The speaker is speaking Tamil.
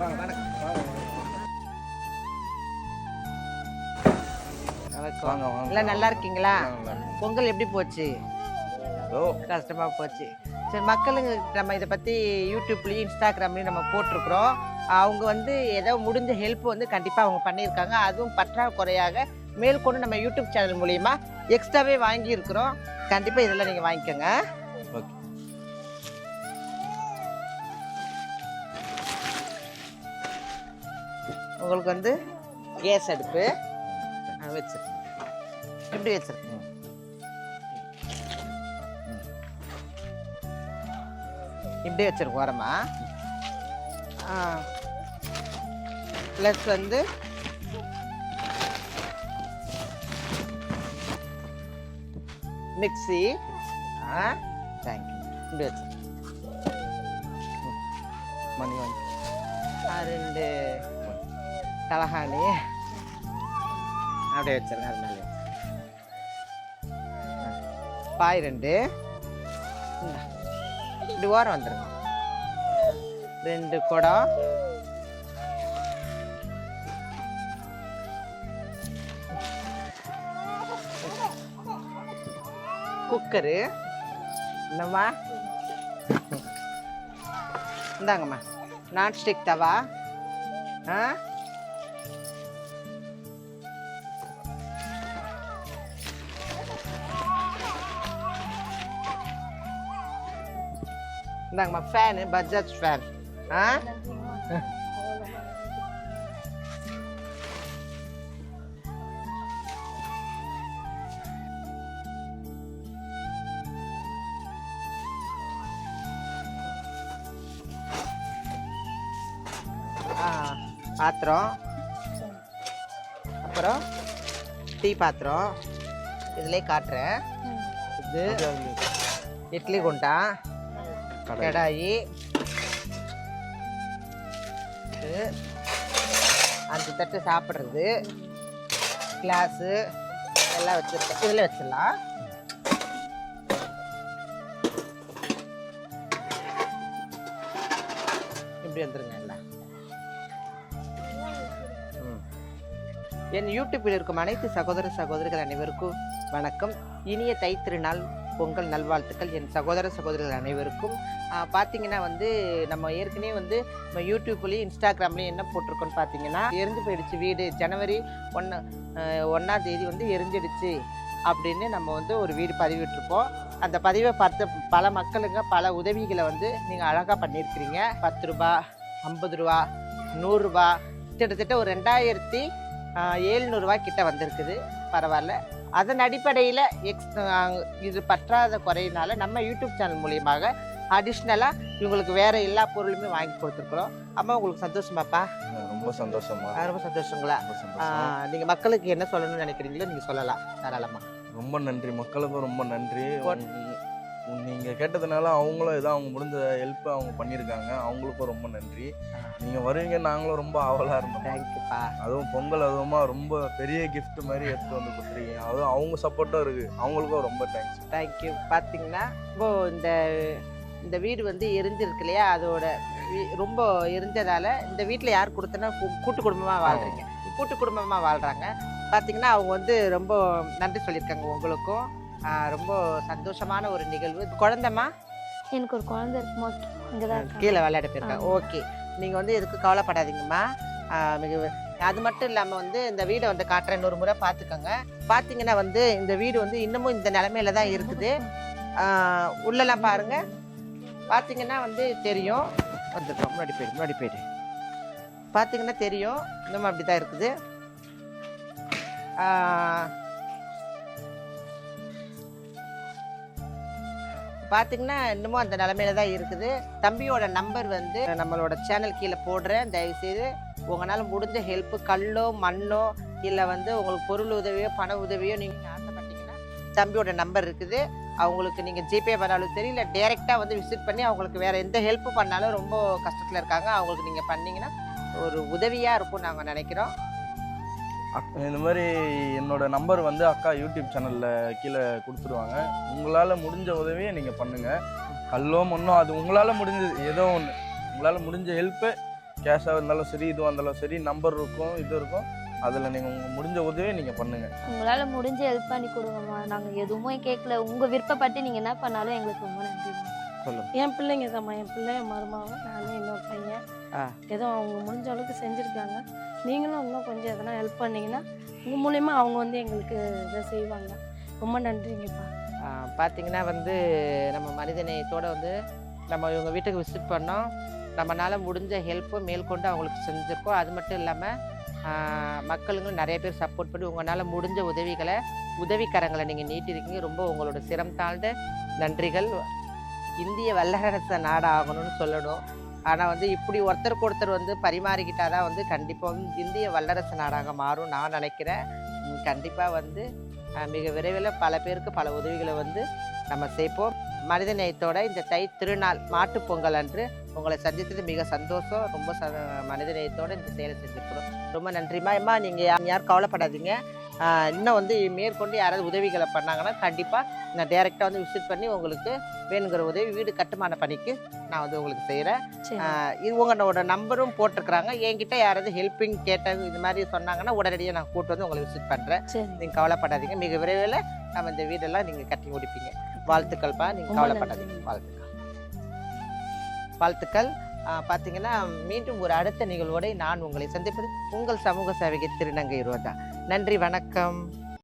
வணக்கம். வாங்க வாங்க எல்லாம் நல்லா இருக்கீங்களா. பொங்கல் எப்படி போச்சு? ஓ. கஷ்டமா போச்சு. சரி மக்களுங்க நம்ம இதை பத்தி யூடியூப்லயும் இன்ஸ்டாகிராம்லயும் நம்ம போட்டிருக்கிறோம். அவங்க வந்து ஏதோ முடிஞ்ச ஹெல்ப் வந்து கண்டிப்பா அவங்க பண்ணியிருக்காங்க. அதுவும் பற்றாக்குறையாக மேற்கொண்டு நம்ம யூடியூப் சேனல் மூலியமா எக்ஸ்ட்ராவே வாங்கி இருக்கிறோம் கண்டிப்பா இதெல்லாம் நீங்க வாங்கிக்கோங்க. உங்களுக்கு வந்து கேஸ் அடுப்பு. வச்சிருக்கேன் இப்படி வச்சிருக்கேன் இப்படி வச்சிருக்கோம் ஓரமா. ப்ளஸ் வந்து மிக்ஸி. ஆ தேங்க்யூ இப்படி வச்சிருக்கேன் மணி வாங்கி. ரெண்டு. தலகாணி. அப்படியே வச்சிருங்க அது மேலே. பாய் ரெண்டு. இப்படி ஓரம் வந்துருங்க. ரெண்டு குடம். குக்கரு. என்னம்மா இந்தாங்கம்மா. நான்ஸ்டிக் தவா. ஆ? இந்தாங்கம்மா ஃபேனு பஜாஜ் ஃபேன் ஆ ஆ, பாத்திரம் அப்புறம் டீ பாத்திரம் இதுலேயே காட்டுறேன். இது. இட்லி குண்டா. கடாயி. அஞ்சு தட்டு சாப்பிட்றது. கிளாஸு. எல்லாம் வச்சுருக்கேன். இதில் வச்சிடலாம். இப்படி வந்துருங்க எல்லாம். என் யூடியூப்பில் இருக்கும் அனைத்து சகோதர சகோதரிகள் அனைவருக்கும் வணக்கம். இனிய தைத்திருநாள் பொங்கல் நல்வாழ்த்துக்கள். என் சகோதர சகோதரிகள் அனைவருக்கும். பார்த்தீங்கன்னா வந்து நம்ம ஏற்கனவே வந்து நம்ம யூடியூப்லேயும் இன்ஸ்டாகிராம்லேயும் என்ன போட்டிருக்கோன்னு பார்த்தீங்கன்னா எரிஞ்சு போயிடுச்சு வீடு. ஜனவரி ஒன்று ஒன்றாம் தேதி வந்து எரிஞ்சிடுச்சு அப்படின்னு நம்ம வந்து ஒரு வீடு பதிவிட்டிருப்போம். அந்த பதிவை பார்த்த பல மக்களுங்க பல உதவிகளை வந்து நீங்கள் அழகாக பண்ணியிருக்கிறீங்க. பத்து ரூபா ஐம்பது ரூபா நூறுரூபா கிட்டத்தட்ட ஒரு ரெண்டாயிரத்தி ஏழ்நூறுரூவா கிட்ட வந்திருக்குது. பரவாயில்ல. அதன் அடிப்படையில் எக்ஸ் இது பற்றாத குறையினால நம்ம யூடியூப் சேனல் மூலியமாக அடிஷ்னலாக இவங்களுக்கு வேற எல்லா பொருளுமே வாங்கி கொடுத்துருக்குறோம். அம்மா உங்களுக்கு சந்தோஷமாப்பா? ரொம்ப சந்தோஷமா ரொம்ப சந்தோஷங்களா? ரொம்ப ஆ, சந்தோஷம் நீங்க மக்களுக்கு என்ன சொல்லணும்னு நினைக்கிறீங்களோ நீங்க சொல்லலாம். தாராளமா. ரொம்ப நன்றி. மக்களுக்கும் ரொம்ப நன்றி. போட்- உங்க- உங்க- நீங்க கேட்டதுனால அவங்களும் ஏதோ அவங்க முடிஞ்ச ஹெல்ப் அவங்க பண்ணியிருக்காங்க. அவங்களுக்கும் ரொம்ப நன்றி. நீங்க வருவீங்க நாங்களும் ரொம்ப ஆவலா இருந்தோம். தேங்க்யூப்பா. அதுவும் பொங்கல் அதுவுமா ரொம்ப பெரிய gift மாதிரி எடுத்து வந்து கொடுத்துருக்கீங்க. அதுவும் அவங்க சப்போர்ட்டும் இருக்கு. அவங்களுக்கும் ரொம்ப தேங்க்ஸ் தேங்க்யூ. பார்த்தீங்கன்னா இப்போ இந்த இந்த வீடு வந்து எரிஞ்சிருக்கு இல்லையா? அதோட ரொம்ப எரிஞ்சதால இந்த வீட்டில் யார் கொடுத்தனா கூட்டு குடும்பமாக வாழ்றீங்க. கூட்டு குடும்பமாக வாழ்கிறாங்க பார்த்தீங்கன்னா அவங்க வந்து ரொம்ப நன்றி சொல்லியிருக்காங்க உங்களுக்கும். ரொம்ப சந்தோஷமான ஒரு நிகழ்வு. குழந்தைமா எனக்கு ஒரு குழந்தை இருக்குமா இங்கே தான் கீழே விளையாட போயிருக்காங்க ஓகே. நீங்கள் வந்து எதுக்கு கவலைப்படாதீங்கம்மா. மிக அது மட்டும் இல்லாமல் வந்து இந்த வீடை வந்து காட்டுறேன் இன்னொரு முறை பார்த்துக்கோங்க பார்த்தீங்கன்னா வந்து இந்த வீடு வந்து இன்னமும் இந்த நிலமையில தான் இருக்குது. உள்ளெல்லாம் பாருங்க. பார்த்தீங்கன்னா வந்து தெரியும். வந்துருக்கோம் முன்னாடி போயிடு முன்னாடி போயிடு. பார்த்தீங்கன்னா தெரியும். இன்னமும் அப்படி தான் இருக்குது பார்த்தீங்கன்னா இன்னமும் அந்த நிலமையில தான் இருக்குது. தம்பியோட நம்பர் வந்து நம்மளோட சேனல் கீழே போடுறேன். தயவுசெய்து உங்களால் முடிஞ்ச ஹெல்ப்பு கல்லோ மண்ணோ இல்லை வந்து உங்களுக்கு பொருள் உதவியோ பண உதவியோ நீங்கள் ஆசைப்பட்டீங்கன்னா தம்பியோட நம்பர் இருக்குது. அவங்களுக்கு நீங்கள் ஜிபே பண்ணாலும் சரி இல்லை டேரெக்டாக வந்து விசிட் பண்ணி அவங்களுக்கு வேறு எந்த ஹெல்ப் பண்ணாலும் ரொம்ப கஷ்டத்தில் இருக்காங்க. அவங்களுக்கு நீங்கள் பண்ணிங்கன்னா ஒரு உதவியாக இருக்கும் நாங்கள் நினைக்கிறோம். இந்த மாதிரி என்னோட நம்பர் வந்து அக்கா யூடியூப் சேனல்ல கீழே கொடுத்துருவாங்க உங்களால முடிஞ்ச உதவியை நீங்க பண்ணுங்க. கல்லோ மண்ணோ அது உங்களால முடிஞ்சது ஏதோ ஒன்று உங்களால முடிஞ்ச ஹெல்ப்பு கேஷாக இருந்தாலும் சரி இதுவாக இருந்தாலும் சரி நம்பர் இருக்கும் இது இருக்கும். அதில் நீங்கள் உங்கள் முடிஞ்ச உதவியை நீங்கள் பண்ணுங்கள் உங்களால முடிஞ்ச ஹெல்ப் பண்ணி கொடுங்கம்மா. நாங்க எதுவுமே கேட்கல உங்க விருப்பப்பட்டு நீங்க என்ன பண்ணாலும் எங்களுக்கு ரொம்ப நன்றி சொல்லுங்க. என் பிள்ளைங்க தான்மா என் பிள்ளை என் மருமகன் நானும் இன்னொரு பையன். ஏதோ அவங்க முடிஞ்ச அளவுக்கு செஞ்சுருக்காங்க. நீங்களும் இன்னும் கொஞ்சம் எதனா ஹெல்ப் பண்ணீங்கன்னா உங்கள் மூலயமா அவங்க வந்து எங்களுக்கு இதை செய்வாங்க. ரொம்ப நன்றிங்கப்பா. பார்த்தீங்கன்னா வந்து நம்ம மனிதநேயத்தோடு வந்து நம்ம இவங்க வீட்டுக்கு விசிட் பண்ணோம். நம்மளால் முடிஞ்ச ஹெல்ப்பும் மேற்கொண்டு அவங்களுக்கு செஞ்சுருக்கோம். அது மட்டும் இல்லாமல் மக்களுங்களும் நிறைய பேர் சப்போர்ட் பண்ணி உங்களால் முடிஞ்ச உதவிகளை உதவிக்கரங்களை நீங்கள் நீட்டிருக்கீங்க. ரொம்ப உங்களோட சிரம் தாழ்ந்த நன்றிகள். இந்திய வல்லரச நாடாகணும்னு சொல்லணும். ஆனால் வந்து இப்படி ஒருத்தருக்கு ஒருத்தர் வந்து பரிமாறிக்கிட்டாதான் வந்து கண்டிப்பாக வந்து இந்திய வல்லரசு நாடாக மாறும் நான் நினைக்கிறேன். கண்டிப்பாக வந்து மிக விரைவில் பல பேருக்கு பல உதவிகளை வந்து நம்ம செய்ப்போம் மனித நேயத்தோட இந்த தை திருநாள் மாட்டுப் பொங்கல் அன்று உங்களை சந்தித்தது மிக சந்தோஷம். ரொம்ப ச மனித நேயத்தோடு இந்த செயலை செஞ்சுருக்கிறோம். ரொம்ப நன்றிம்மா. அம்மா நீங்கள் யாரும் கவலைப்படாதீங்க. இன்னும் வந்து மேற்கொண்டு யாராவது உதவிகளை பண்ணாங்கன்னா கண்டிப்பாக நான் டேரெக்டாக வந்து விசிட் பண்ணி உங்களுக்கு வேணுங்கிற உதவி வீடு கட்டுமான பணிக்கு நான் வந்து உங்களுக்கு செய்கிறேன் இது உங்களோட நம்பரும் போட்டிருக்கிறாங்க. என்கிட்ட யாராவது ஹெல்ப்பிங் கேட்டாங்க இது மாதிரி சொன்னாங்கன்னா உடனடியாக நான் கூட்டு வந்து உங்களை விசிட் பண்ணுறேன் நீங்கள் கவலைப்படாதீங்க. மிக விரைவில் நம்ம இந்த வீடெல்லாம் நீங்கள் கட்டி முடிப்பீங்க. வாழ்த்துக்கள்ப்பா. நீங்கள் கவலைப்படாதீங்க. வாழ்த்துக்கள். வாழ்த்துக்கள். பார்த்தீங்கன்னா மீண்டும் ஒரு அடுத்த நிகழ்வோடு நான் உங்களை சந்திப்பது உங்கள் சமூக சேவகை திருநங்கை ரோஜா நன்றி வணக்கம்.